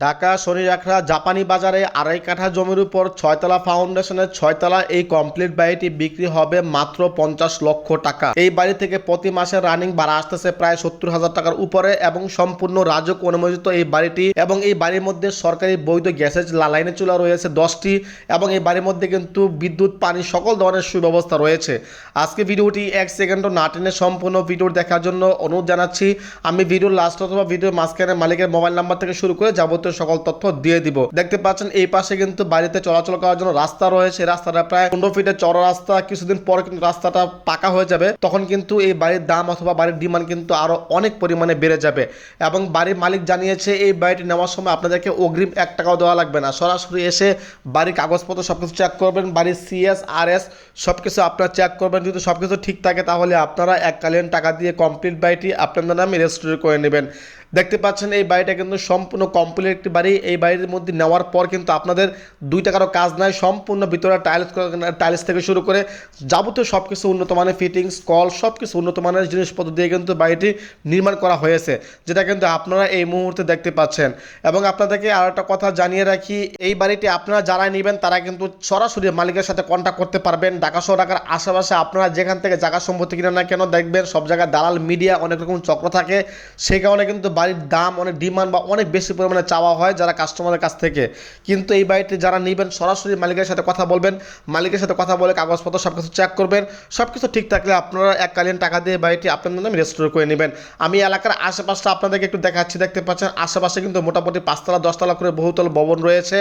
ঢাকা শনি শনিরাখড়া, জাপানি বাজারে আড়াই কাঠা জমির উপর ছয়তলা ফাউন্ডেশনের ছয়তলা এই কমপ্লিট বাড়িটি বিক্রি হবে মাত্র পঞ্চাশ লক্ষ টাকা। এই বাড়ি থেকে প্রতি মাসে রানিং ভাড়া আসতেছে প্রায় সত্তর হাজার টাকার উপরে এবং সম্পূর্ণ রাজক অনুমোদিত এই বাড়িটি এবং এই বাড়ির মধ্যে সরকারি বৈধ গ্যাসের লাইনে চুলা রয়েছে দশটি এবং এই বাড়ির মধ্যে কিন্তু বিদ্যুৎ, পানি সকল ধরনের সুব্যবস্থা রয়েছে। আজকে ভিডিওটি এক সেকেন্ডও না টেনে সম্পূর্ণ ভিডিও দেখার জন্য অনুরোধ জানাচ্ছি। আমি ভিডিওর লাস্ট অথবা ভিডিওর মাঝখানে মালিকের মোবাইল নাম্বার থেকে শুরু করে যাবতীয় সকল তথ্য দিয়ে দিব। দেখতে পাচ্ছেন, এই পাশে কিন্তু বাড়িতে চলাচল করার জন্য রাস্তা রয়েছে। রাস্তাটা প্রায় পনেরো ফিটের চড়া রাস্তা। কিছুদিন পর কিন্তু রাস্তাটা পাকা হয়ে যাবে। তখন কিন্তু এই বাড়ির দাম অথবা বাড়ির ডিমান্ড কিন্তু আরও অনেক পরিমাণে বেড়ে যাবে। এবং বাড়ির মালিক জানিয়েছে, এই বাড়িটি নেওয়ার সময় আপনাদেরকে অগ্রিম এক টাকাও দেওয়া লাগবে না। সরাসরি এসে বাড়ির কাগজপত্র সবকিছু চেক করবেন। বাড়ির সিএস আর এস সবকিছু আপনারা চেক করবেন। যদি সবকিছু ঠিক থাকে, তাহলে আপনারা এককালীন টাকা দিয়ে কমপ্লিট বাড়িটি আপনাদের নামে রেজিস্টার করে নেবেন। দেখতে পাচ্ছেন, এই বাড়িটা কিন্তু সম্পূর্ণ কমপ্লিট একটি বাড়ি। এই বাড়ির মধ্যে নেওয়ার পর কিন্তু আপনাদের দুই টাকারও কাজ নাই, সম্পূর্ণ ভিতরে টাইলস টাইলস থেকে শুরু করে যাবতীয় সব কিছু উন্নত মানের ফিটিংস কল সব কিছু উন্নত মানের জিনিসপত্র দিয়ে কিন্তু বাড়িটি নির্মাণ করা হয়েছে, যেটা কিন্তু আপনারা এই মুহূর্তে দেখতে পাচ্ছেন। এবং আপনাদেরকে আর একটা কথা জানিয়ে রাখি, এই বাড়িটি আপনারা যারা নেবেন, তারা কিন্তু সরাসরি মালিকের সাথে কন্ট্যাক্ট করতে পারবেন। ঢাকা শহর ঢাকার আশেপাশে আপনারা যেখান থেকে জায়গা সম্পত্তি কিনে না কেন দেখবেন, সব জায়গায় দালাল মিডিয়া অনেক রকম চক্র থাকে। সেই কারণে কিন্তু বাড়ির দাম অনেক ডিমান্ড বা অনেক বেশি পরিমাণে চাওয়া হয় যারা কাস্টমারের কাছ থেকে। কিন্তু এই বাড়িটি যারা নেবেন, সরাসরি মালিকের সাথে কথা বলবেন, মালিকের সাথে কথা বলে কাগজপত্র সব কিছু চেক করবেন সব কিছু ঠিক থাকলে আপনারা এককালীন টাকা দিয়ে বাড়িটি আপনাদের নামে রেজিস্টার করে নেবেন। আমি এলাকার আশেপাশটা আপনাদেরকে একটু দেখাচ্ছি, দেখতে পাচ্ছেন, আশেপাশে কিন্তু মোটামুটি পাঁচতলা, দশতলা করে বহুতল ভবন রয়েছে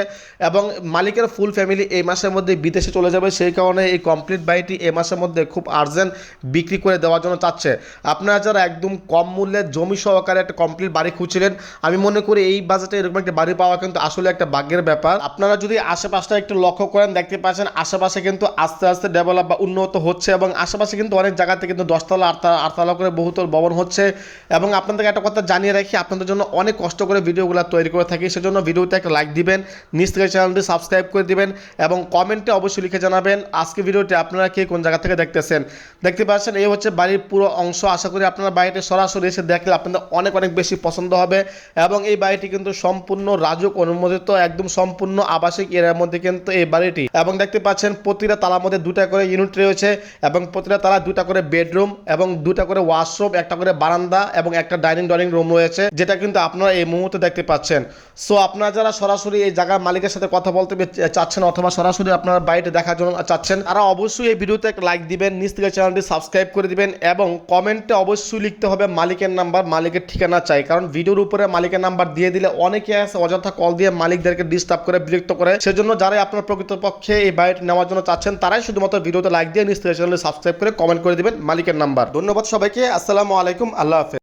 এবং মালিকের ফুল ফ্যামিলি এই মাসের মধ্যে বিদেশে চলে যাবে, সেই কারণে এই কমপ্লিট বাড়িটি এই মাসের মধ্যে খুব আর্জেন্ট বিক্রি করে দেওয়ার জন্য চাচ্ছে। আপনারা যারা একদম কম মূল্যে জমি সহকারে একটা কমপ্লিট বাড়ি খুঁজছিলেন। আমি মনে করি এই বাজেটে এরকম একটা বাড়ি পাওয়া কিন্তু আসলে একটা ভাগ্যের ব্যাপার। আপনারা যদি আশেপাশটা একটু লক্ষ্য করেন, দেখতে পাচ্ছেন আশেপাশে কিন্তু আস্তে আস্তে ডেভেলপ বা উন্নত হচ্ছে এবং আশেপাশে কিন্তু অনেক জায়গাতে কিন্তু দশতলা, আটতলা আটতলা করে বহুতল ভবন হচ্ছে এবং আপনাদেরকে একটা কথা জানিয়ে রাখি, আপনাদের জন্য অনেক কষ্ট করে ভিডিওগুলো তৈরি করে থাকি, সেজন্য ভিডিওতে একটা লাইক দিবেন নিচ থেকে চ্যানেলটি সাবস্ক্রাইব করে দিবেন এবং কমেন্টে অবশ্যই লিখে জানাবেন, আজকে ভিডিওটি আপনারা কে কোন জায়গা থেকে দেখতেছেন? দেখতে পাচ্ছেন এই হচ্ছে বাড়ির পুরো অংশ, আশা করি আপনারা বাড়িতে সরাসরি এসে দেখলে আপনাদের অনেক অনেক বেশি পছন্দ হবে। এবং এই বাড়িটি কিন্তু সম্পূর্ণ রাজুক অনুমোদিত, একদম সম্পূর্ণ আবাসিক এরিয়ার মধ্যে কিন্তু এই বাড়িটি। এবং দেখতে পাচ্ছেন প্রতিটা তালার মধ্যে দুটা করে ইউনিট রয়েছে এবং প্রতিটা তালা দুটা করে বেডরুম এবং দুটা করে ওয়াশরুম, একটা করে বারান্দা এবং একটা ডাইনিং ডাইনিং রুম রয়েছে, যেটা কিন্তু আপনারা এই মুহূর্তে দেখতে পাচ্ছেন। সো আপনারা যারা সরাসরি এই জায়গার মালিকের সাথে কথা বলতে চাচ্ছেন অথবা সরাসরি আপনারা বাড়িতে দেখার জন্য চাচ্ছেন, তারা অবশ্যই এই ভিডিওতে লাইক দিবেন নিচ থেকে চ্যানেলটি সাবস্ক্রাইব করে দিবেন এবং কমেন্টে অবশ্যই লিখতে হবে মালিকের নাম্বার মালিকের ঠিকানা, চাই কারণ ভিডিওর উপরে মালিকের নাম্বার দিয়ে দিলে অনেকে আছে, অযথা কল দিয়ে মালিকদেরকে ডিস্টার্ব করে, বিরক্ত করে। সেজন্য যারাই আপনার প্রকৃতপক্ষে এই বাড়িটি নেওয়ার জন্য চাচ্ছেন, তারাই শুধুমাত্র ভিডিওতে লাইক দিয়ে নিচ চ্যানেলে সাবস্ক্রাইব করে কমেন্ট করে দিবেন মালিকের নাম্বার। ধন্যবাদ সবাইকে, আসসালামু আলাইকুম, আল্লাহ হাফেজ।